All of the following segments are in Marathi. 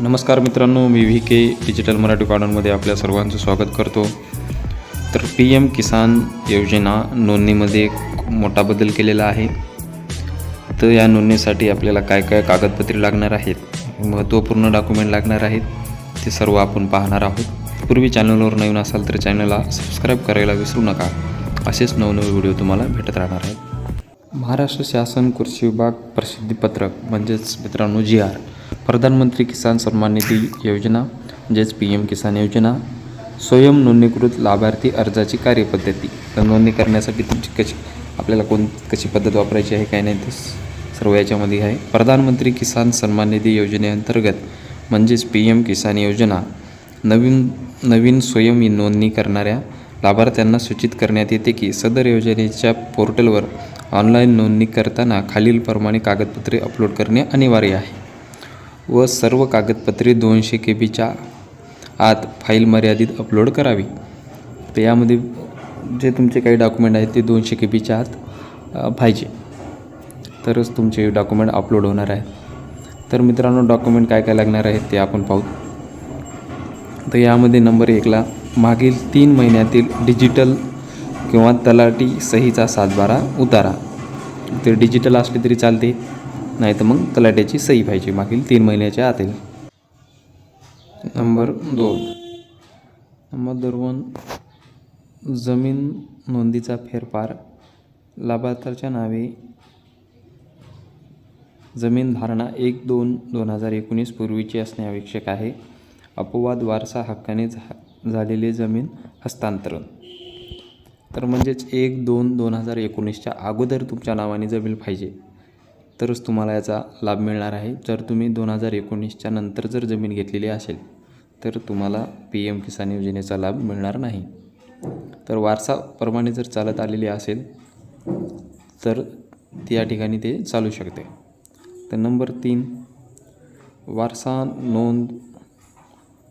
नमस्कार मित्रांनो मी व्ही के डिजिटल मराठी कॉर्नरमध्ये आपल्या सर्वांचं स्वागत करतो. तर पी एम किसान योजना नोंदणीमध्ये एक मोठा बदल केलेला आहे. तर या नोंदणीसाठी आपल्याला काय काय कागदपत्रे लागणार आहेत महत्त्वपूर्ण डॉक्युमेंट लागणार आहेत ते सर्व आपण पाहणार आहोत. पूर्वी चॅनलवर नवीन असाल तर चॅनलला सबस्क्राईब करायला विसरू नका. असेच नवनवे व्हिडिओ तुम्हाला भेटत राहणार आहेत. महाराष्ट्र शासन कृषी विभाग प्रसिद्धीपत्रक म्हणजेच मित्रांनो जी आर. प्रधानमंत्री किसान सन्मान निधी योजना म्हणजेच पी एम किसान योजना स्वयं नोंदणीकृत लाभार्थी अर्जाची कार्यपद्धती. तर नोंदणी करण्यासाठी तुमची कशी आपल्याला कोण कशी पद्धत वापरायची आहे काय नाही ते स- सर्व याच्यामध्ये आहे. प्रधानमंत्री किसान सन्मान निधी योजनेअंतर्गत म्हणजेच पी एम किसान योजना नवीन नवीन स्वयं नोंदणी करणाऱ्या लाभार्थ्यांना सूचित करण्यात येते की सदर योजनेच्या पोर्टलवर ऑनलाईन नोंदणी करताना खालीलप्रमाणे कागदपत्रे अपलोड करणे अनिवार्य आहे. व सर्व कागदपत्रे दोनशे के बीच्या आत फाईल मर्यादित अपलोड करावी. तर यामध्ये जे तुमचे काही डॉक्युमेंट आहेत ते दोनशे के बीच्या आत पाहिजे. तरच तुमचे डॉक्युमेंट अपलोड होणार आहेत तर मित्रांनो डॉक्युमेंट काय काय लागणार आहेत ते आपण पाहू. तर यामध्ये नंबर एकला मागील तीन महिन्यातील डिजिटल किंवा तलाटी सहीचा सातबारा उतारा. ते डिजिटल असले तरी चालते. नाही तर मग तलाट्याची सही पाहिजे मागील तीन महिन्याच्या आतील. नंबर दोन. नंबर दोन जमीन नोंदीचा फेरफार. लाभार्थ्याच्या नावे. जमीन धारणा एक दोन दोन हजार एकोणीस पूर्वीची असणे आवश्यक आहे. अपवाद वारसा हक्काने झा झालेले जमीन हस्तांतरण. तर म्हणजेच एक दोन दोन हजार एकोणीसच्या अगोदर तुमच्या नावाने जमीन पाहिजे. तरच तुम्हाला याचा लाभ मिळणार आहे. जर तुम्ही दोन हजार एकोणीसच्या नंतर जर जमीन घेतलेली असेल तर तुम्हाला पी एम किसान योजनेचा लाभ मिळणार नाही. तर वारसाप्रमाणे जर चालत आलेली असेल तर ती या ठिकाणी ते चालू शकते. तर नंबर तीन वारसा नोंद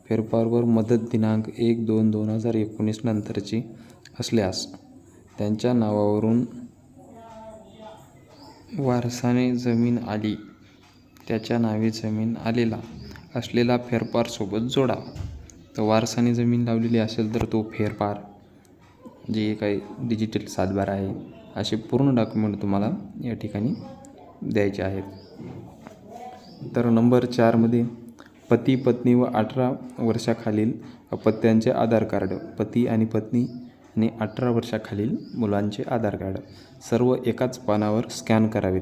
फेरफारवर मदत दिनांक एक दोन दोन हजार एकोणीस नंतरची असल्यास त्यांच्या नावावरून वारसाने जमीन आली. त्याच्या नावे जमीन आलेला असलेला फेरफार सोबत जोडा. तर वारसाने जमीन लावलेली असेल तर तो फेरफार. जे काही डिजिटल सातबार आहे असे पूर्ण डॉक्युमेंट तुम्हाला या ठिकाणी द्यायचे आहेत. तर नंबर चारमध्ये पती पत्नी व अठरा वर्षाखालील अपत्यांचे आधार कार्ड. पती आणि पत्नी आणि अठरा वर्षाखालील मुलांचे आधार कार्ड सर्व एकाच पानावर स्कॅन करावेत.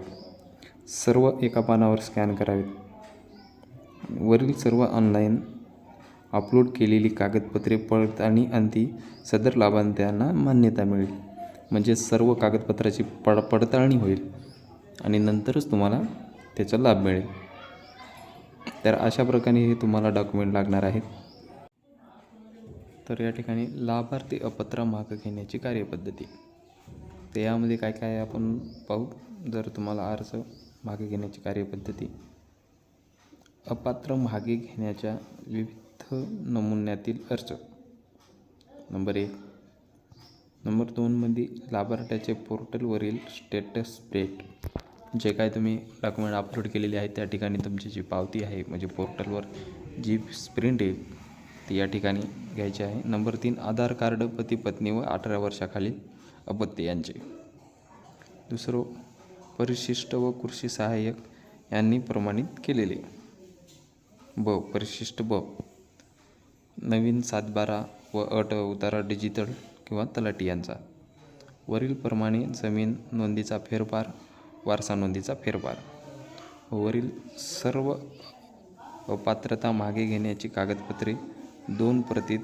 सर्व एका पानावर स्कॅन करावेत. वरील सर्व ऑनलाईन अपलोड केलेली कागदपत्रे पडताळणी अंती सदर लाभार्थ्यांना मान्यता मिळेल. म्हणजे सर्व कागदपत्राची पड पडताळणी होईल आणि नंतरच तुम्हाला त्याचा लाभ मिळेल. तर अशा प्रकारे हे तुम्हाला डॉक्युमेंट लागणार आहेत. तर या ठिकाणी लाभार्थी अपत्र मागं घेण्याची कार्यपद्धती. तर यामध्ये काय काय आपण पाहू? जर तुम्हाला अर्ज मागे घेण्याची कार्यपद्धती. अपात्र मागे घेण्याच्या विविध नमुन्यातील अर्ज. नंबर एक. नंबर दोनमध्ये लाभार्थ्याचे पोर्टलवरील स्टेटस डेट जे काय तुम्ही डॉक्युमेंट अपलोड केलेले आहेत त्या ठिकाणी तुमची जी पावती आहे म्हणजे पोर्टलवर जी स्प्रिंट येईल ते या ठिकाणी घ्यायचे आहे. नंबर तीन आधार कार्ड पती पत्नी व अठरा वर्षाखालील अपत्य यांचे. दुसरं परिशिष्ट व कृषी सहाय्यक यांनी प्रमाणित केलेले. ब परिशिष्ट ब. नवीन सातबारा व अट उतारा डिजिटल किंवा तलाटी यांचा. वरीलप्रमाणे जमीन नोंदीचा फेरफार वारसा नोंदीचा फेरफार. वरील सर्व पात्रता मागे घेण्याची कागदपत्रे दोन प्रतीत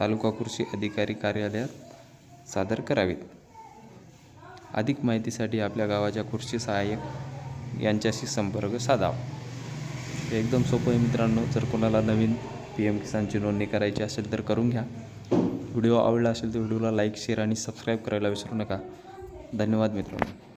तालुका कृषी अधिकारी कार्यालयात सादर करावीत. अधिक माहितीसाठी आपल्या गावाच्या कृषी सहाय्यक यांच्याशी संपर्क साधावा. एकदम सोपं आहे मित्रांनो. जर कोणाला नवीन पी एम किसानची नोंदणी करायची असेल तर करून घ्या. व्हिडिओ आवडला असेल तर व्हिडिओला लाईक शेअर आणि सबस्क्राईब करायला विसरू नका. धन्यवाद मित्रांनो.